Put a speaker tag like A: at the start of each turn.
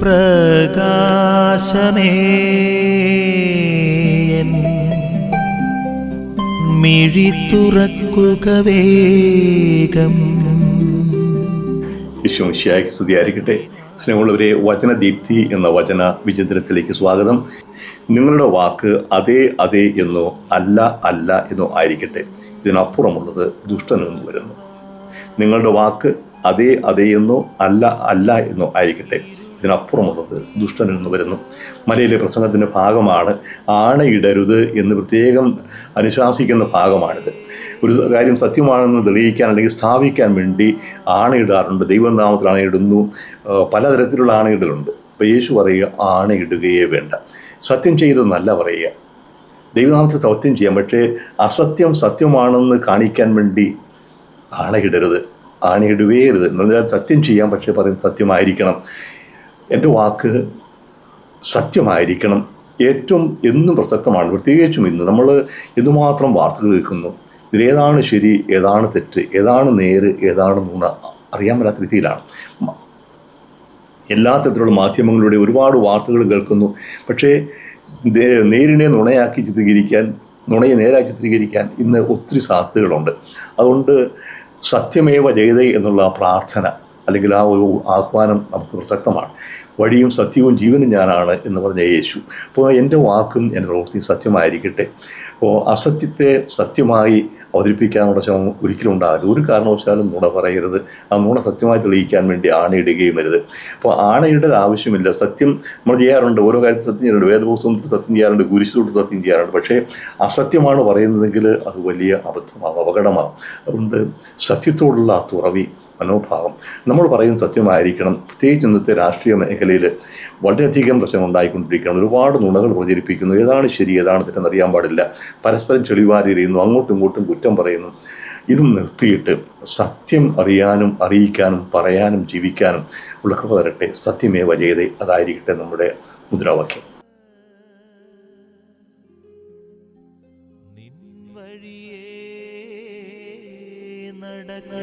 A: പ്രകാശമേ. മിഴി തുറക്കുക വേഗം.
B: വിശ്വമിഷ്യായ്ക്ക് സ്തുതിയായിരിക്കട്ടെ. സ്നേഹമുള്ളവരെ വചനദീപ്തി എന്ന വചന വിചിന്തനത്തിലേക്ക് സ്വാഗതം. നിങ്ങളുടെ വാക്ക് അതേ അതേ എന്നോ അല്ല അല്ല എന്നോ ആയിരിക്കട്ടെ. ഇതിനപ്പുറമുള്ളത് ദുഷ്ടനെന്ന് വരുന്നു. നിങ്ങളുടെ വാക്ക് അതേ അതേ എന്നോ അല്ല അല്ല എന്നോ ആയിരിക്കട്ടെ. ഇതിനപ്പുറമുള്ളത് ദുഷ്ടനെന്ന് വരുന്നു. മലയിലെ പ്രസംഗത്തിന്റെ ഭാഗമാണ് ആണയിടരുത് എന്ന് പ്രത്യേകം അനുശാസിക്കുന്ന ഭാഗമാണിത്. ഒരു കാര്യം സത്യമാണെന്ന് തെളിയിക്കാൻ അല്ലെങ്കിൽ സ്ഥാപിക്കാൻ വേണ്ടി ആണയിടാറുണ്ട്. ദൈവനാമത്തിൽ ആണയിടുന്നു. പലതരത്തിലുള്ള ആണയിടലുണ്ട്. അപ്പോൾ യേശു പറയുക ആണയിടുകയേ വേണ്ട. സത്യം ചെയ്തെന്നല്ല പറയുക. ദൈവനാമത്തിൽ സത്യം ചെയ്യാം. പക്ഷേ അസത്യം സത്യമാണെന്ന് കാണിക്കാൻ വേണ്ടി ആണയിടരുത്. ആണയിടുകയരുത് എന്ന് പറഞ്ഞാൽ സത്യം ചെയ്യാം പക്ഷേ പറയും സത്യമായിരിക്കണം. എന്റെ വാക്ക് സത്യമായിരിക്കണം. ഏറ്റവും എന്നും പ്രസക്തമാണ്. പ്രത്യേകിച്ചും ഇന്ന് നമ്മൾ എന്തുമാത്രം വാർത്തകൾ കേൾക്കുന്നു? ഇതിലേതാണ് ശരി ഏതാണ് തെറ്റ് ഏതാണ് നേര് ഏതാണ് നുണ? അറിയാൻ പറ്റാത്ത രീതിയിലാണ്. എല്ലാ തരത്തിലുള്ള മാധ്യമങ്ങളിലൂടെ ഒരുപാട് വാർത്തകൾ കേൾക്കുന്നു. പക്ഷേ നേരിനെ നുണയാക്കി ചിത്രീകരിക്കാൻ നുണയെ നേരാക്കി ചിത്രീകരിക്കാൻ ഇന്ന് ഒത്തിരി സാധ്യതകളുണ്ട്. അതുകൊണ്ട് സത്യമേവ ജയതേ എന്നുള്ള പ്രാർത്ഥന അല്ലെങ്കിൽ ആ ഒരു ആഹ്വാനം നമുക്ക് പ്രസക്തമാണ് വഴിയും സത്യവും ജീവനും ഞാനാണ് എന്ന് പറഞ്ഞ യേശു. അപ്പോൾ എന്റെ വാക്കും എന്റെ പ്രവൃത്തിയും സത്യമായിരിക്കട്ടെ. അപ്പോൾ അസത്യത്തെ സത്യമായി അവതരിപ്പിക്കാനുള്ള ശ്രമം ഒരിക്കലും ഉണ്ടാകരുത്. ഒരു കാരണവശാലും നുണ പറയരുത്. ആ നുണ സത്യമായി തെളിയിക്കാൻ വേണ്ടി ആണയിടുകയും വരുത് അപ്പോൾ ആണയുടെ ആവശ്യമില്ല. സത്യം നമ്മൾ ചെയ്യാറുണ്ട്. ഓരോ കാര്യത്തിൽ സത്യം ചെയ്യാറുണ്ട്. വേദപുസ്തകത്തിൽ സത്യം ചെയ്യാറുണ്ട്. കുരിശിലോട്ട് സത്യം ചെയ്യാറുണ്ട്. പക്ഷേ അസത്യമാണ് പറയുന്നതെങ്കിൽ അത് വലിയ അബദ്ധമാകും അപകടമാകും അതുകൊണ്ട് സത്യത്തോടുള്ള ആ തുറവി മനോഭാവം. നമ്മൾ പറയുന്ന സത്യമായിരിക്കണം. പ്രത്യേകിച്ച് ഇന്നത്തെ രാഷ്ട്രീയ മേഖലയിൽ വളരെയധികം പ്രശ്നം ഉണ്ടായിക്കൊണ്ടിരിക്കുകയാണ് ഒരുപാട് നുണകൾ പ്രചരിപ്പിക്കുന്നു. ഏതാണ് ശരി ഏതാണ് തെറ്റെന്ന് അറിയാൻ പാടില്ല. പരസ്പരം ചെളിവാരി എറിയുന്നു അങ്ങോട്ടും ഇങ്ങോട്ടും കുറ്റം പറയുന്നു. ഇതും നിർത്തിയിട്ട് സത്യം അറിയാനും അറിയിക്കാനും പറയാനും ജീവിക്കാനും ഉള്ള കൃപ സത്യമേ വജയതേ അതായിരിക്കട്ടെ നമ്മുടെ മുദ്രാവാക്യം.
A: നടക്ക